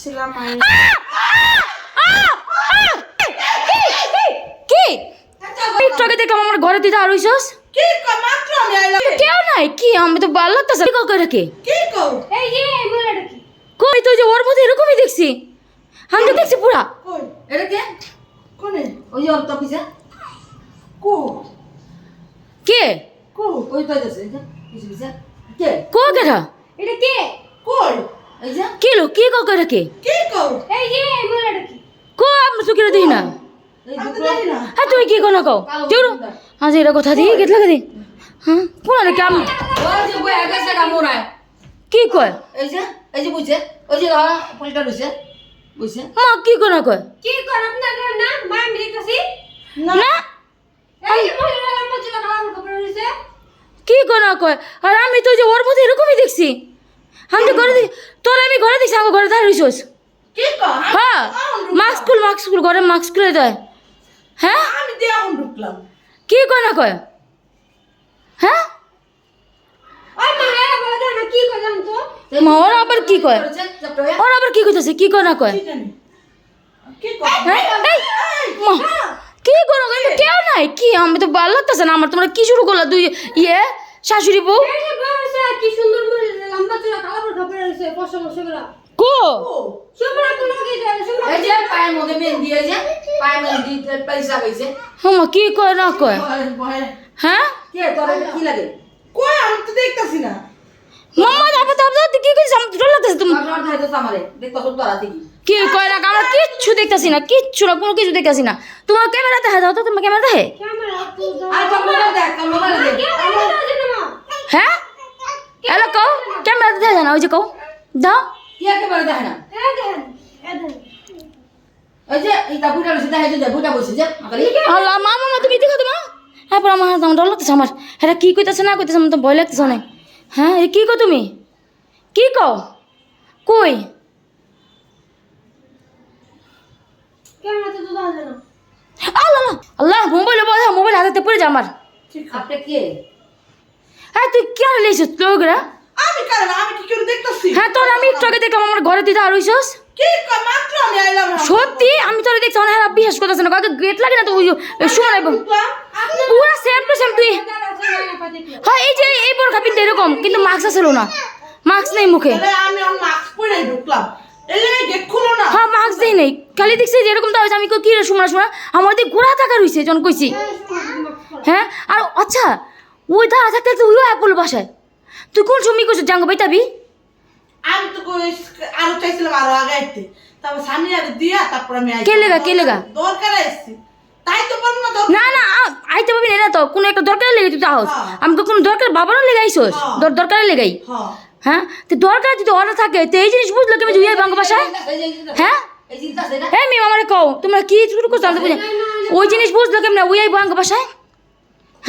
ছিলাম মায়ের কি? একটু আগে দেখলাম আমার ঘরে তুই দাঁড় হইছস? কি কেউ নাই? কি আমি তো ভালো লাগতেছে কি কি কর? কি? কই তুই যে ওর মধ্যে এরকমই দেখছি? আমি তো দেখছি পুরা। কে? কো? কে? কো? তো কে? কো এটা কে? কই? কি লো কি কাউকে রেখে কি? কর এই যে মহিলাটা কি? কো আমি তো কিরে না। হ্যাঁ তুমি কি কোনা কও? তুই আজ এটা কথা দিয়ে লাগা দি হ্যাঁ পুরা রে কাম? ওই যে বই আগে সেটা মোরায় কি কয়? এই যে এই যে বুঝছে? ওই যে ধর পলিটা রইছে বুঝছে? মা কি কোনা কয়? কি কর আপনার না? মা আমি দেখতেছি। না। এই যে মহিলাটা আমার চুলা কালার কাপড় কি কোনা কয়? আর আমি তো যে ওর মধ্যে এরকমই দেখছি। আমি তো ঘরে দেখি তোর আমি ঘরে দেখছি আমার ঘরে দাঁড়িয়ে রইছস। হ্যাঁ মাস্ক খুল মাস্ক খুল ঘরে মাস্ক খুলে দেয়। হ্যাঁ? আমি দিয়ে এখন ঢুকলাম কি কয় না কয়? হ্যাঁ? মা ওরা আবার কি কয়? ওরা আবার কি কইতেছে? কি কয় না কয়? কি কর? কিন্তু কেউ নাই। কি আমি তো ভালো লাগতেছে না। আমার তোমরা কি শুরু করলা? দুই ইয়ে শাশুড়ি বউ? কি সুন্দর মহিলা লম্বা চুলা কালার কষ্ট কষ্ট কো? কো? সুমরা কোন কি যায় সুমরা এই যে পায়ের মধ্যে মেহেন্দি এই যে পায়ের মধ্যে পয়সা হয়েছে। হ্যাঁ কি কয় না কয়? হ্যাঁ? কে তোর কি লাগে? কই আমি তো দেখতাছি না। মাম্মা তারপর তারপর কি কইছিস আমার ডর লাগতেছে তুমি। আপনার ধাই তো আমারে দেখতো সব তোরা থেকে কি? কয় না আমরা কিচ্ছু দেখতাছি না কিচ্ছু না কোনো কিছু দেখতাছি না। তোমার ক্যামেরা দেখা দাও তো তোমার ক্যামেরা দেখে আর দেখ দেখ। হ্যাঁ? হ্যালো কও ক্যামেরা দেখা না ওই যে কও দাও কি একেবারে দেখে না ওই যে বুটা দেখে যে বুটা বসে যে আল্লাহ মা মামা তুমি দেখো তো মা হ্যাঁ পর আমার আমার ডর লাগতেছে আমার হ্যাঁ কি কইতেছে না কইতেছে আমার তো ভয় লাগতেছে অনেক হ্যাঁ এ কি কো তুমি কি কও কই camera Allah Allah, Allah mobile mobile হাতে পড়ে যা আমার আপনি কে হ্যাঁ তুই কি আর লেছিস লোকরা আমি কারণ আমি কি করে দেখতাছি? হ্যাঁ তোর আমি একটু আগে দেখলাম আমার ঘরে তুই দাঁড় হইছস কি মাত্র আমি আইলাম সত্যি? আমি তোরে দেখছি অনেক হ্যাঁ বিশ্বাস করতেছে না। কাউকে গেট লাগে না তো সময় ঢুকলাম পুরা সেম টু সেম তুই হ্যাঁ এই যে এই বোরখা পিনতে এরকম কিন্তু মাস্ক ছিল না। মাস্ক নেই মুখে। আমি মাস্ক পরে ঢুকলাম। হ্যাঁ মাস্ক দেই নেই। খালি দেখছি যে এরকম তো হয়েছে আমি কই, কি রে শোনা শোনা আমার দিকে ঘোরা থাকা রইছে জন কইছি। হ্যাঁ আর আচ্ছা ওই দাঁড়া থাকতে তুই ওই অ্যাপল বাসায়। তুই কোন সময় কইছিস জাঙ্গো বাইতাবি আমি তো আরও চাইছিলাম আরও আগে আইতে। তারপর সামনে আর দিয়া তারপর আমি কে লেগা, কে লেগা? দরকার তাই তো না না আইতে পাবি না তো। কোনো একটা দরকার লেগে তুই তাহস। আমি তো কোনো দরকার বাবারও লেগাইছস হ্যাঁ। দর দরকারে লেগাই। হ্যাঁ। হ্যাঁ? তো দরকার যদি অর্ডার থাকে তো এই জিনিস বুঝলো কেমন জুইয়াই বাঙ্গ বাসায়? হ্যাঁ? হ্যাঁ মেম আমারে কও তোমরা কি শুরু করছ? আমি তো বুঝি না। ওই জিনিস বুঝলো কেমন উইয়াই বাঙ্গ বাসায়?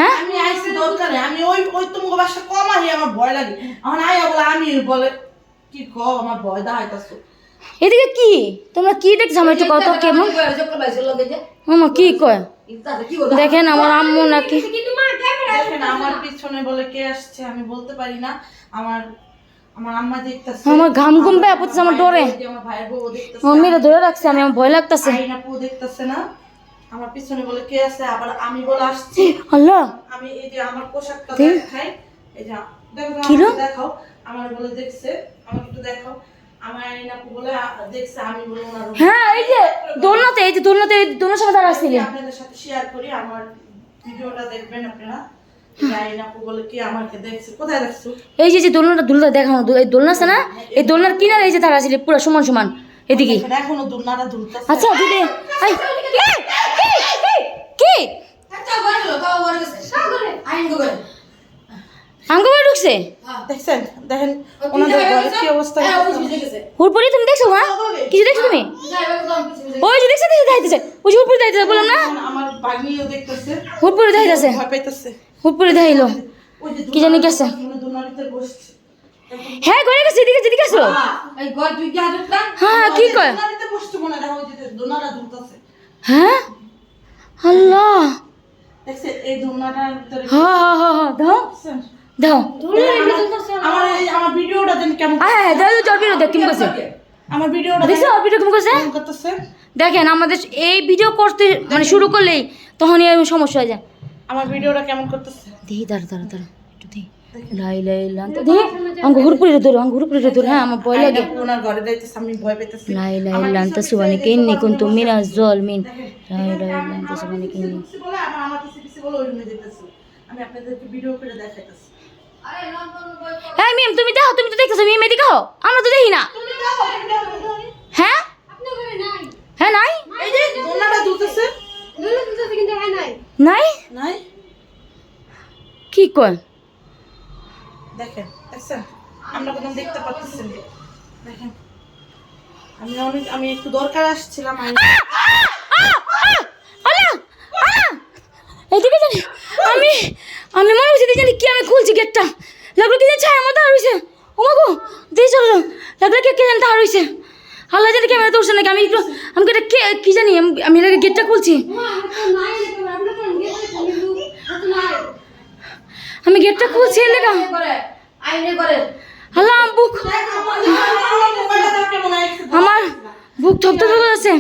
হ্যাঁ আমি আইছি দরকারে আমি ওই ওই তোমাকে বাসা কম আহি আমার ভয় লাগে আমার আইয়া বলে আমি বলে কি আমার ভয় এদিকে কি তোমরা কি দেখছ আমার একটু কত কেমন মামা কি কয় দেখেন আমার আম্মু নাকি আমার পিছনে বলে কে আসছে আমি বলতে পারি না আমার আমার আম্মা দেখতাছে আমার ঘাম ঘুম পেয়ে আমার ডরে আমার ভাইয়ের বউ দেখতাছে মম্মিরা ধরে রাখছে আমি আমার ভয় লাগতেছে আইনা পু দেখতাছে না আমার পিছনে বলে কে আছে? আবার আমি বলে আসছি। আল্লাহ। আমি এই যে আমার পোশাকটা দেখাই এই যে দেখো দেখাও। আমার বলে দেখছে? আমাকে একটু দেখাও। হ্যাঁ এই যে দোলনাতে এই যে দোলনাতে দোলনার সামনে দাঁড়া আপনাদের সাথে শেয়ার করি? আমার ভিডিওটা দেখবেন আপনারা। এই যে বলে কি আমাকে দেখছে? কোথায় দেখছ? এই যে যে দোলনাটা দোলনা দেখানো এই দোলনা আছে না? এই দোলনার কিনারে এই যে দাঁড়া আসছিলি পুরো সমান সমান। এদিকে। দেখেন, এখনও দুলনাটা দুলতেছে। আচ্ছা দিদি এই, কি? আঙ্গ বাড়ি ঢুকছে? দেখছেন? দেখেন ওনাদের ঘরে কি অবস্থা? হুড়পুরি তুমি দেখছ হ্যাঁ কিছু দেখছ তুমি? ওই যে দেখছ দেখছ যাইতেছে ওই যে হুড়পুরি যাইতেছে বললাম না? এখন আমার ভাগ্নিও দেখতেছে। হুড়পুরি যাইতেছে ভয় পাইতেছে। হুড়পুরি দেখাইলো কি জানি গেছে দুলনা দুলনার ভিতরে বসছে। হ্যাঁ ঘরে গেছে এদিকে এদিকে আসো। হ্যাঁ কি কয়? মনে হয়, হ্যাঁ? আল্লাহ। হ্যাঁ হ্যাঁ হ্যাঁ হ্যাঁ হ্যাঁ হ্যাঁ দেখেন আমাদের এই ভিডিও করতে মানে শুরু করলেই তখনই সমস্যা হয়ে যায়। আমার ভিডিওটা কেমন করতেছে? দেখি দাঁড়া দাঁড়া দাঁড়া একটু দেখি হ্যাঁ জল মিন। হ্যাঁ মিম তুমি দেখো তুমি তো দেখতেছো মিম এদিকে আমরা তো দেখি না। হ্যাঁ? হ্যাঁ হ্যাঁ নাই। নাই? নাই। কি কয়? দেখেন দেখছেন আমরা কোনো দেখতে পাচ্ছি দেখেন আমি অনেক আমি একটু দরকার আসছিলাম জানি আমি আমি মনে হচ্ছে জানি কি আমি খুলছি গেটটা। লাগল কি জানি ছায়া মতো আর ও মাগো দিয়ে চলো লাগল কি কে জানি হইছে আল্লাহ জানি ক্যামেরা তুলছে নাকি? আমি একটু আমি এটা কে কি জানি? আমি- আমি এটাকে গেটটা খুলছি। গেটটা ছেলে লাগা আইনে করে হালাম বুক আমার বুক থপথপ করে আছে।